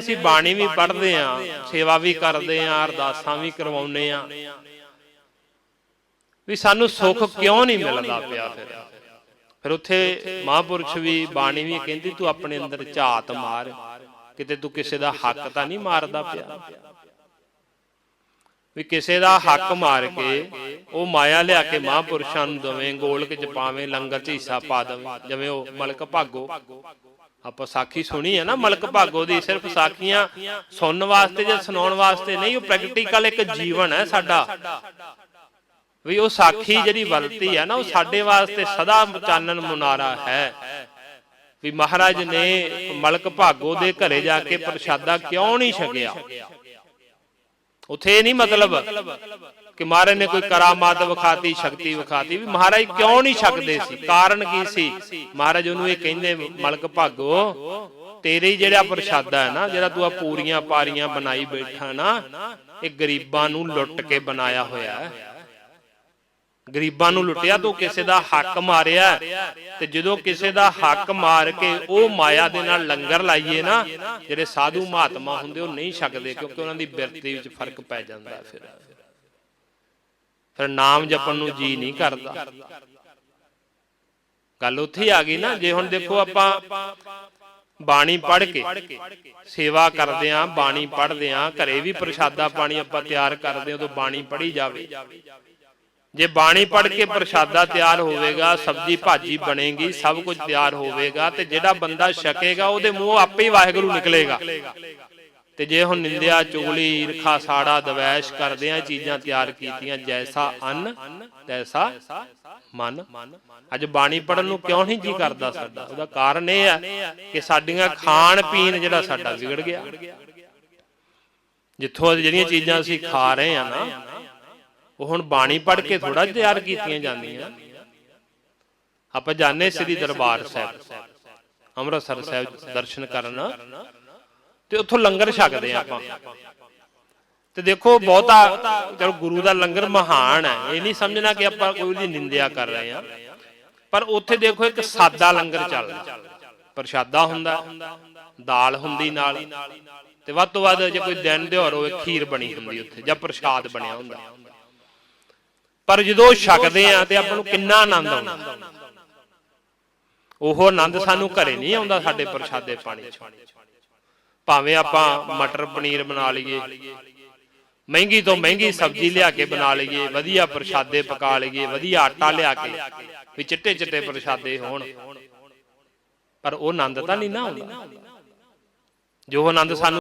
ਅਸੀਂ ਬਾਣੀ ਵੀ ਪੜ੍ਹਦੇ ਆ ਸੇਵਾ ਵੀ ਕਰਦੇ ਆ ਅਰਦਾਸਾਂ ਵੀ ਕਰਵਾਉਂਦੇ ਆ ਵੀ ਸਾਨੂੰ ਸੁੱਖ ਕਿਉਂ ਨਹੀਂ ਮਿਲਦਾ ਪਿਆ ਫਿਰ? ਫਿਰ ਉੱਥੇ ਮਹਾਂਪੁਰਸ਼ ਵੀ ਬਾਣੀ ਵੀ ਕਹਿੰਦੀ, ਤੂੰ ਆਪਣੇ ਅੰਦਰ ਝਾਤ ਮਾਰ, ਕਿਤੇ ਤੂੰ ਕਿਸੇ ਦਾ ਹੱਕ ਤਾਂ ਨਹੀਂ ਮਾਰਦਾ ਪਿਆ? ਵੀ ਕਿਸੇ ਦਾ ਹੱਕ ਮਾਰ ਕੇ ਉਹ ਮਾਇਆ ਲਿਆ ਕੇ ਮਹਾਂਪੁਰਸ਼ਾਂ ਨੂੰ ਦਵੇਂ, ਗੋਲਕ ਚ ਪਾਵੇਂ, ਲੰਗਰ ਚ ਹਿੱਸਾ ਪਾ ਦਵੇਂ, ਜਿਵੇਂ ਉਹ ਮਲਕ ਭਾਗੋ। ਆਪਾਂ ਸਾਖੀ ਸੁਣੀ ਹੈ ਨਾ ਮਲਕ ਭਾਗੋ ਦੀ ਸਿਰਫ ਸਾਖੀਆਂ ਸੁਣਨ ਵਾਸਤੇ ਜਾਂ ਸੁਣਾਉਣ ਵਾਸਤੇ ਨਹੀਂ ਉਹ ਪ੍ਰੈਕਟੀਕਲ ਇੱਕ ਜੀਵਨ ਹੈ ਸਾਡਾ। ਵੀ ਉਹ ਸਾਖੀ ਜਿਹੜੀ ਵਰਤੀ ਹੈ ਨਾ ਉਹ ਸਾਡੇ ਵਾਸਤੇ ਸਦਾ ਚਾਨਣ ਮੁਨਾਰਾ ਹੈ। ਵੀ ਮਹਾਰਾਜ ਨੇ ਮਲਕ ਭਾਗੋ ਦੇ ਘਰੇ ਜਾ ਕੇ ਪ੍ਰਸ਼ਾਦਾ ਕਿਉਂ ਨਹੀਂ ਛਕਿਆ? ਉਥੇ ਇਹ ਨਹੀਂ ਮਤਲਬ ਕਿ ਮਹਾਰਾਜ ਨੇ ਕੋਈ ਕਰਾਮਾਤ ਵਿਖਾਤੀ ਸ਼ਕਤੀ ਵਿਖਾਤੀ ਵੀ ਮਹਾਰਾਜ ਕਿਉਂ ਨਹੀਂ ਛਕਦੇ ਸੀ? ਕਾਰਨ ਕੀ ਸੀ? ਮਹਾਰਾਜ ਉਹਨੂੰ ਇਹ ਕਹਿੰਦੇ ਮਲਕ ਭਾਗੋ ਤੇਰੇ ਜਿਹੜਾ ਪ੍ਰਸ਼ਾਦਾ ਹੈ ਨਾ ਜਿਹੜਾ ਤੂੰ ਆ ਪੂਰੀਆਂ ਪਾਰੀਆਂ ਬਣਾਈ ਬੈਠਾ ਨਾ ਇਹ ਗਰੀਬਾਂ ਨੂੰ ਲੁੱਟ ਕੇ ਬਣਾਇਆ ਹੋਇਆ ਹੈ। ਗਰੀਬਾਂ ਨੂੰ ਲੁੱਟਿਆ ਤੂੰ ਕਿਸੇ ਦਾ ਹੱਕ ਮਾਰਿਆ। ਤੇ ਜਦੋਂ ਕਿਸੇ ਦਾ ਹੱਕ ਮਾਰ ਕੇ ਉਹ ਮਾਇਆ ਦੇ ਨਾਲ ਲੰਗਰ ਲਾਈਏ ਨਾ ਜਿਹੜੇ ਸਾਧੂ ਮਹਾਤਮਾ ਹੁੰਦੇ ਉਹ ਨਹੀਂ ਛਕਦੇ ਕਿਉਂਕਿ ਉਹਨਾਂ ਦੀ ਬਿਰਤੀ ਵਿੱਚ ਫ਼ਰਕ ਪੈ ਜਾਂਦਾ ਫਿਰ। ਫਿਰ। ਨਾਮ ਜਪਣ ਨੂੰ ਜੀ ਨਹੀਂ ਕਰਦਾ। ਗੱਲ ਉੱਥੇ ਆ ਗਈ ਨਾ ਜੇ ਹੁਣ ਦੇਖੋ ਆਪਾਂ ਬਾਣੀ ਪੜ੍ਹ ਕੇ ਸੇਵਾ ਕਰਦੇ ਆਂ ਬਾਣੀ ਪੜ੍ਹਦੇ ਆਂ ਘਰੇ ਵੀ ਪ੍ਰਸ਼ਾਦਾ ਪਾਣੀ ਆਪਾਂ ਤਿਆਰ ਕਰਦੇ ਉਦੋਂ ਬਾਣੀ ਪੜ੍ਹੀ ਜਾਵੇ। ਜੇ ਬਾਣੀ ਪੜ੍ਹ ਕੇ ਪ੍ਰਸ਼ਾਦਾ ਤਿਆਰ ਹੋਵੇਗਾ ਸਬਜੀ ਭਾਜੀ ਬਣੇਗੀ ਸਭ ਕੁਝ ਤਿਆਰ ਹੋਵੇਗਾ ਤੇ ਜਿਹੜਾ ਬੰਦਾ ਛਕੇਗਾ ਉਹਦੇ ਮੂੰਹ ਆਪੇ ਹੀ ਵਾਹਿਗੁਰੂ ਨਿਕਲੇਗਾ। ਤੇ ਜੇ ਹੁਣ ਨਿੰਦਿਆ ਚੁਗਲੀ ਈਰਖਾ ਸਾੜਾ ਦਵੈਸ਼ ਕਰਦੇ ਆ ਚੀਜ਼ਾਂ ਤਿਆਰ ਕੀਤੀਆਂ ਜੈਸਾ ਅੰਨ ਤੈਸਾ ਮਨ। ਅੱਜ ਬਾਣੀ ਪੜਨ ਨੂੰ ਕਿਉਂ ਨਹੀਂ ਜੀ ਕਰਦਾ ਸਾਡਾ? ਉਹਦਾ ਕਾਰਨ ਇਹ ਹੈ ਕਿ ਸਾਡੀਆਂ ਖਾਣ ਪੀਣ ਜਿਹੜਾ ਸਾਡਾ ਵਿਗੜ ਗਿਆ। ਜਿੱਥੋਂ ਜਿਹੜੀਆਂ ਚੀਜ਼ਾਂ ਅਸੀਂ ਖਾ ਰਹੇ ਆ ਨਾ ਉਹ ਹੁਣ ਬਾਣੀ ਪੜ੍ਹ ਕੇ ਥੋੜਾ ਤਿਆਰ ਕੀਤੀਆਂ ਜਾਂਦੀਆਂ। ਆਪਾਂ ਜਾਣੇ ਸ੍ਰੀ ਦਰਬਾਰ ਸਾਹਿਬ। ਅੰਮ੍ਰਿਤਸਰ ਸਾਹਿਬ ਦਰਸ਼ਨ ਕਰਨ। ਤੇ ਉੱਥੋਂ ਲੰਗਰ ਛਕਦੇ ਆ ਆਪਾਂ। ਤੇ ਦੇਖੋ ਬਹੁਤਾ ਚਲੋ ਗੁਰੂ ਦਾ ਲੰਗਰ ਮਹਾਨ ਹੈ। ਇਹ ਨਹੀਂ ਸਮਝਣਾ ਕਿ ਆਪਾਂ ਕੋਈ ਉਹਦੀ ਨਿੰਦਿਆ ਕਰ ਰਹੇ ਆ ਪਰ ਉੱਥੇ ਦੇਖੋ ਇੱਕ ਸਾਦਾ ਲੰਗਰ ਚੱਲਦਾ। ਪ੍ਰਸ਼ਾਦਾ ਹੁੰਦਾ ਦਾਲ ਹੁੰਦੀ ਨਾਲ। ਤੇ ਵੱਧ ਤੋਂ ਵੱਧ ਜੇ ਕੋਈ ਦਿਨ ਦਿਹਾੜ ਹੋਵੇ ਖੀਰ ਬਣੀ ਹੁੰਦੀ ਉੱਥੇ ਜਾਂ ਪ੍ਰਸ਼ਾਦ ਬਣਿਆ ਹੁੰਦਾ। ਪਰ ਜਦੋਂ ਛਕਦੇ ਆ ਤੇ ਆਪਾਂ ਨੂੰ ਕਿੰਨਾ ਆਨੰਦ ਆਉਂਦਾ। ਉਹ ਆਨੰਦ ਸਾਨੂੰ ਘਰੇ ਨਹੀਂ ਆਉਂਦਾ ਸਾਡੇ ਪ੍ਰਸ਼ਾਦੇ ਪਾਣੀ ਚ। ਭਾਵੇਂ ਆਪਾਂ ਮਟਰ ਪਨੀਰ ਬਣਾ ਲਈਏ, ਮਹਿੰਗੀ ਤੋਂ ਮਹਿੰਗੀ ਸਬਜ਼ੀ ਲਿਆ ਕੇ ਬਣਾ ਲਈਏ, ਵਧੀਆ ਪ੍ਰਸ਼ਾਦੇ ਪਕਾ ਲਈਏ, ਵਧੀਆ ਆਟਾ ਲਿਆ ਕੇ, ਵੀ ਚਿੱਟੇ ਚਿੱਟੇ ਪ੍ਰਸ਼ਾਦੇ ਹੋਣ। ਪਰ ਉਹ ਆਨੰਦ ਤਾਂ ਨਹੀਂ ਨਾ ਆਉਂਦਾ। ਜੋ ਆਨੰਦ ਸਾਨੂੰ